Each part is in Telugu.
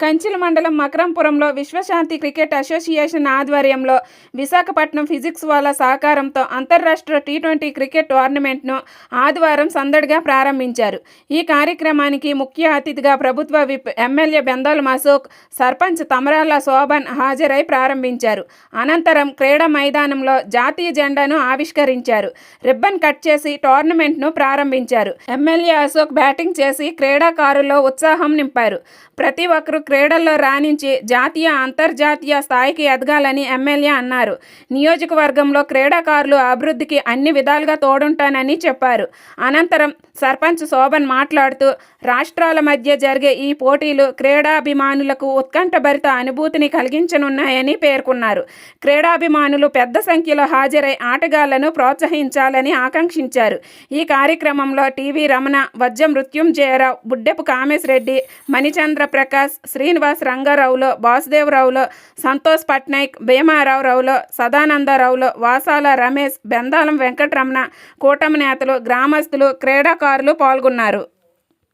కంచిల మండలం మకరంపురంలో విశ్వశాంతి క్రికెట్ అసోసియేషన్ ఆధ్వర్యంలో విశాఖపట్నం ఫిజిక్స్ వాళ్ళ సహకారంతో అంతర్రాష్ట్ర టీ ట్వంటీ క్రికెట్ టోర్నమెంట్ను ఆదివారం సందడిగా ప్రారంభించారు. ఈ కార్యక్రమానికి ముఖ్య అతిథిగా ప్రభుత్వ విప్ ఎమ్మెల్యే బెందాల్ అశోక్ సర్పంచ్ తమరాల శోభన్ హాజరై ప్రారంభించారు. అనంతరం క్రీడా మైదానంలో జాతీయ జెండాను ఆవిష్కరించారు. రిబ్బన్ కట్ చేసి టోర్నమెంట్ను ప్రారంభించారు. ఎమ్మెల్యే అశోక్ బ్యాటింగ్ చేసి క్రీడాకారుల్లో ఉత్సాహం నింపారు. ప్రతి ఒక్కరు క్రీడల్లో రాణించి జాతీయ అంతర్జాతీయ స్థాయికి ఎదగాలని ఎమ్మెల్యే అన్నారు. నియోజకవర్గంలో క్రీడాకారులు అభివృద్ధికి అన్ని విధాలుగా తోడుంటానని చెప్పారు. అనంతరం సర్పంచ్ శోభన్ మాట్లాడుతూ రాష్ట్రాల మధ్య జరిగే ఈ పోటీలు క్రీడాభిమానులకు ఉత్కంఠభరిత అనుభూతిని కలిగించనున్నాయని పేర్కొన్నారు. క్రీడాభిమానులు పెద్ద సంఖ్యలో హాజరై ఆటగాళ్ళను ప్రోత్సహించాలని ఆకాంక్షించారు. ఈ కార్యక్రమంలో టీవీ రమణ వజ్జ మృత్యుంజయరావు బుడ్డెపు కామేశ్ రెడ్డి మణిచంద్ర ప్రకాష్ శ్రీనివాస్ రంగారావులో వాసుదేవరావులో సంతోష్ పట్నాయక్ భీమారావురావులో సదానందరావులో వాసాల రమేష్ బెందాలం వెంకటరమణ కూటమి నేతలు గ్రామస్తులు క్రీడాకారులు పాల్గొన్నారు.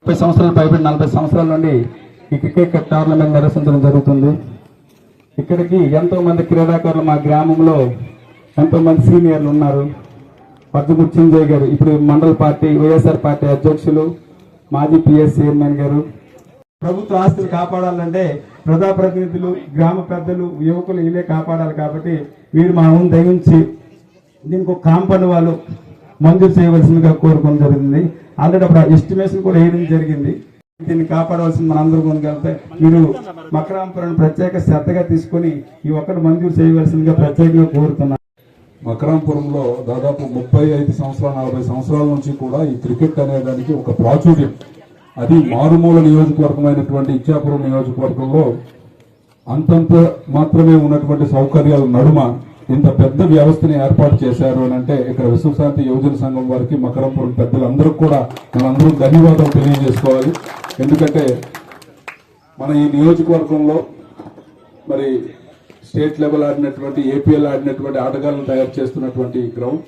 ముప్పై సంవత్సరాలు పైబడి నలభై సంవత్సరాల నుండి ఈ క్రికెట్ టోర్నమెంట్ నిర్వహించడం జరుగుతుంది. ఇక్కడికి ఎంతో మంది క్రీడాకారులు మా గ్రామంలో ఎంతో మంది సీనియర్లు ఉన్నారు. పద్దు చింజయ్ గారు ఇప్పుడు మండల పార్టీ వైఎస్ఆర్ పార్టీ అధ్యక్షులు మాజీ పిఎస్ చైర్మన్ గారు ప్రభుత్వ ఆస్తులు కాపాడాలంటే ప్రజాప్రతినిధులు గ్రామ పెద్దలు యువకులు వీళ్ళే కాపాడాలి కాబట్టి వీరు మా ముందు దయించి దీనికి ఒక కాంపౌండ్ వాళ్ళు మంజూరు చేయవలసిందిగా కోరుకోవడం జరిగింది. ఆల్రెడీ అప్పుడు ఎస్టిమేషన్ కూడా వేయడం జరిగింది? దీన్ని కాపాడవలసింది మనందరూ ముందుకెళ్తే మీరు మకరాంపురం ప్రత్యేక శ్రద్ధగా తీసుకొని ఈ ఒక్కటి మంజూరు చేయవలసిందిగా ప్రత్యేకంగా కోరుతున్నాను. మకరాంపురంలో దాదాపు ముప్పై ఐదు సంవత్సరాల నలభై సంవత్సరాల నుంచి కూడా ఈ క్రికెట్ అనే దానికి ఒక ప్రాచుర్యం. అది మారుమూల నియోజకవర్గమైనటువంటి ఇచ్చాపురం నియోజకవర్గంలో అంతంత మాత్రమే ఉన్నటువంటి సౌకర్యాల నడుమ ఇంత పెద్ద వ్యవస్థని ఏర్పాటు చేశారు అని అంటే ఇక్కడ విశ్వశాంతి యువజన సంఘం వారికి మకరంపురం పెద్దలందరూ కూడా మనందరూ ధన్యవాదాలు తెలియజేసుకోవాలి. ఎందుకంటే మన ఈ నియోజకవర్గంలో మరి స్టేట్ లెవెల్ ఆడినటువంటి ఏపీఎల్ ఆడినటువంటి ఆటగాళ్ళను తయారు చేస్తున్నటువంటి గ్రౌండ్.